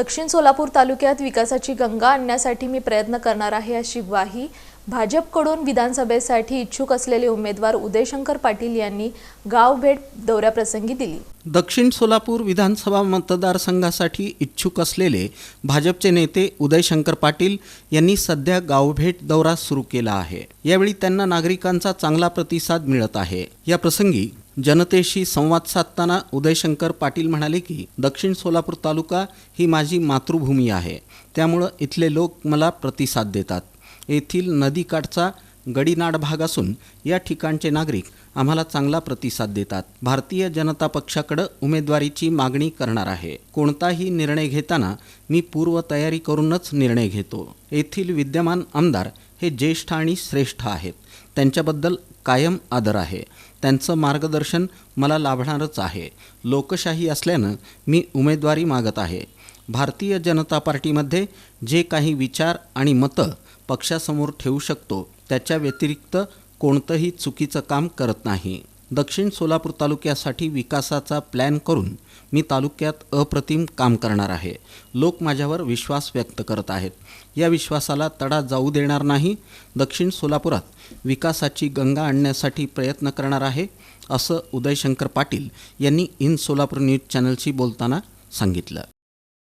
दक्षिण सोलापूर तालुक्यात विकासाची गंगा आणण्यासाठी मी प्रयत्न करणार आहे अशी ग्वाही भाजपकडून विधानसभेसाठी इच्छुक असलेले उमेदवार उदयशंकर पाटील यांनी गाव भेट दौऱ्याप्रसंगी दिली. दक्षिण सोलापूर विधानसभा मतदारसंघासाठी इच्छुक असलेले भाजपचे नेते उदयशंकर पाटील यांनी सध्या गावभेट दौरा सुरू केला आहे. यावेळी त्यांना नागरिकांचा चांगला प्रतिसाद मिळत आहे. या प्रसंगी जनतेशी संवाद साधताना उदयशंकर पाटील म्हणाले की दक्षिण सोलापूर तालुका ही माझी मातृभूमी आहे. त्यामुळं इथले लोक मला प्रतिसाद देतात. येथील नदीकाठचा गडीनाड भाग असून या ठिकाणचे नागरिक आम्हाला चांगला प्रतिसाद देतात. भारतीय जनता पक्षाकडं उमेदवारीची मागणी करणार आहे. कोणताही निर्णय घेताना मी पूर्वतयारी करूनच निर्णय घेतो. येथील विद्यमान आमदार हे ज्येष्ठ आणि श्रेष्ठ आहेत. त्यांच्याबद्दल कायम आदर आहे. त्यांचं मार्गदर्शन मला लाभणारच आहे. लोकशाही असल्यानं मी उमेदवारी मागत आहे. भारतीय जनता पार्टीमध्ये जे काही विचार आणि मतं पक्षासमोर ठेवू शकतो त्याच्या व्यतिरिक्त कोणतंही चुकीचं काम करत नाही. दक्षिण सोलापूर तालुक्यासाठी विकासाचा प्लॅन करून मी तालुक्यात अप्रतिम काम करणार आहे. लोक माझ्यावर विश्वास व्यक्त करत आहेत. या विश्वासाला तडा जाऊ देणार नाही. दक्षिण सोलापुरात विकासाची गंगा आणण्यासाठी प्रयत्न करणार आहे असं उदयशंकर पाटील यांनी इन सोलापूर न्यूज चॅनलशी बोलताना सांगितलं.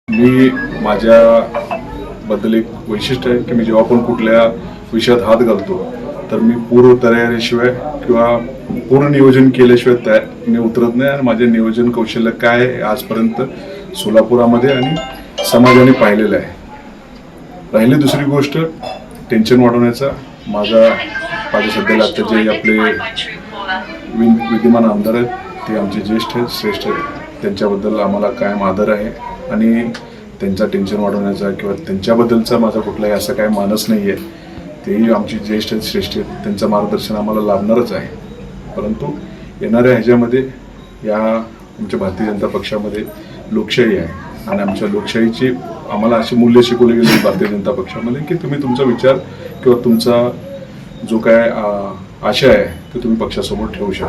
मी माझ्याबद्दल एक वैशिष्ट्य आहे की मी जेव्हा पण कुठल्या विषयात हात घालतो तर मी पूर्व तयारीशिवाय किंवा पूर्ण नियोजन केल्याशिवाय तयार मी उतरत नाही आणि माझे नियोजन कौशल्य काय आहे आजपर्यंत सोलापुरामध्ये आणि समाजाने पाहिलेलं आहे. राहिली दुसरी गोष्ट टेन्शन वाढवण्याचा माझा माझे सध्याला आता जे आपले वि- विद्यमान आमदार आहेत ते आमचे ज्येष्ठ आहेत श्रेष्ठ आहेत. त्यांच्याबद्दल आम्हाला कायम आदर आहे आणि त्यांचा टेन्शन वाढवण्याचा किंवा त्यांच्याबद्दलचा माझा कुठलाही असा काय मानस नाही आहे तेही आमची ज्येष्ठ श्रेष्ठ आहेत. त्यांचं मार्गदर्शन आम्हाला लाभणारच आहे. परंतु येणाऱ्या ह्याच्यामध्ये या आमच्या भारतीय जनता पक्षामध्ये लोकशाही आहे. आणि आमच्या लोकशाहीची आम्हाला अशी मूल्य शिकवली गेली भारतीय जनता पक्षामध्ये की तुम्ही तुमचा विचार किंवा तुमचा जो काय आशय आहे तो तुम्ही पक्षासमोर ठेवू शकता.